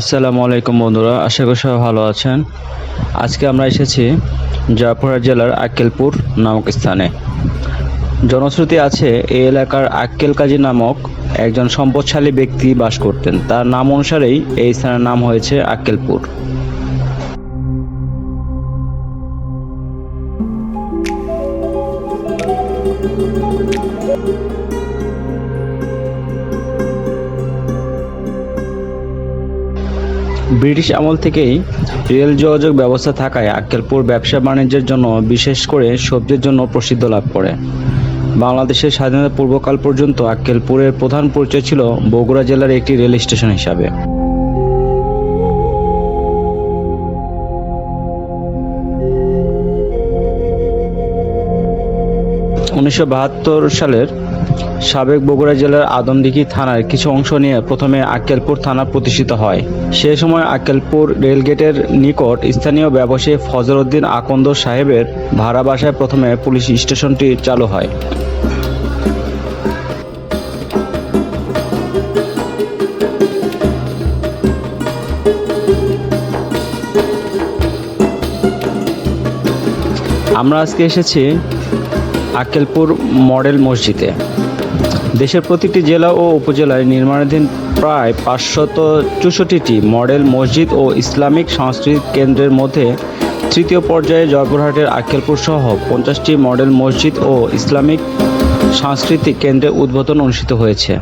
আসসালামু আলাইকুম বন্ধুরা, আশা করি সবাই ভালো আছেন। আজকে আমরা এসেছি জয়পুরহাট জেলার আক্কেলপুর নামক স্থানে। জনশ্রুতি আছে, এই এলাকার আক্কেল কাজী নামক একজন সম্পদশালী ব্যক্তি বাস করতেন। তার নাম অনুসারেই এই স্থানের নাম হয়েছে আক্কেলপুর। ব্রিটিশ আমল থেকেই রেল যোগাযোগ ব্যবস্থা থাকায় আক্কেলপুর ব্যবসা বাণিজ্যের জন্য বিশেষ করে সবজির জন্য প্রসিদ্ধ লাভ করে। বাংলাদেশের স্বাধীনতা পূর্বকাল পর্যন্ত আক্কেলপুরের প্রধান পরিচয় ছিল বগুড়া জেলার একটি রেল স্টেশন হিসাবে। উনিশশো বাহাত্তর সালের সাবেক বগুড়া জেলার আদমদিঘি থানার কিছু অংশ নিয়ে প্রথমে আক্কেলপুর থানা প্রতিষ্ঠিত হয়। সে সময় আক্কেলপুর রেলগেটের নিকট স্থানীয় ব্যবসায়ী ফজর উদ্দিন আকন্দ সাহেবের ভাড়া বাসায় প্রথমে পুলিশ স্টেশনটি চালু হয়। আমরা আজকে এসেছি আক্কেলপুর মডেল মসজিদে। দেশের প্রতিটি জেলা ও উপজেলায় নির্মাণাধীন প্রায় পাঁচশত চৌষট্টিটি মডেল মসজিদ ও ইসলামিক সাংস্কৃতিক কেন্দ্রের মধ্যে তৃতীয় পর্যায়ে জয়পুরহাটের আক্কেলপুর সহ পঞ্চাশটি মডেল মসজিদ ও ইসলামিক সাংস্কৃতিক কেন্দ্রে উদ্বোধন অনুষ্ঠিত হয়েছে।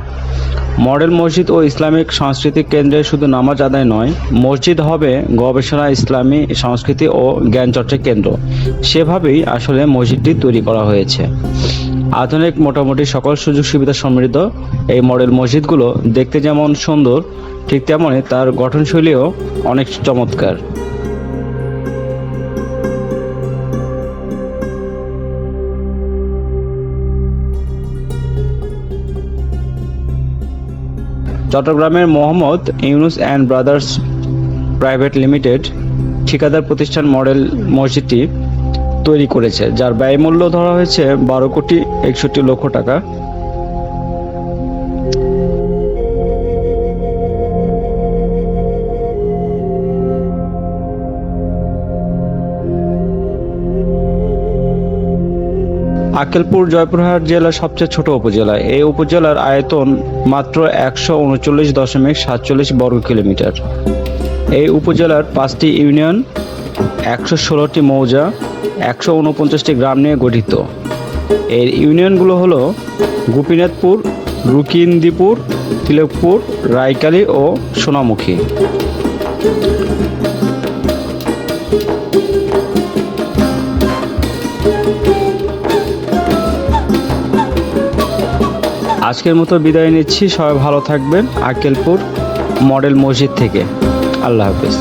মডেল মসজিদ ও ইসলামিক সাংস্কৃতিক কেন্দ্রে শুধু নামাজ আদায় নয়, মসজিদ হবে গবেষণা, ইসলামী সংস্কৃতি ও জ্ঞান চর্চা কেন্দ্র। সেভাবেই আসলে মসজিদটি তৈরি করা হয়েছে। আধুনিক মোটামুটি সকল সুযোগ সুবিধা সমৃদ্ধ এই মডেল মসজিদগুলো দেখতে যেমন সুন্দর, ঠিক তেমনই তার গঠনশৈলীও অনেক চমৎকার। চট্টগ্রামের Mohammad Yunus and brothers private limited ঠিকাদার প্রতিষ্ঠান মডেল মসজিদটি তৈরি করেছে, যার ব্যয়মূল্য ধরা হয়েছে বারো কোটি একষট্টি লক্ষ টাকা। আকেলপুর জয়পুরহাট জেলার সবচেয়ে ছোট উপজেলা। এই উপজেলার আয়তন মাত্র একশো উনচল্লিশ দশমিক সাতচল্লিশ বর্গ কিলোমিটার। এই উপজেলার পাঁচটি ইউনিয়ন একশো ষোলোটি মৌজা, একশো উনপঞ্চাশটি গ্রাম নিয়ে গঠিত। এর ইউনিয়নগুলো হলো গোপীনাথপুর, রুকিন্দিপুর, তিলকপুর, রায়কালী ও সোনামুখী। আজকের মতো বিদায় নিচ্ছি। সবাই ভালো থাকবেন। আক্কেলপুর মডেল মসজিদ থেকে। আল্লাহ হাফেজ।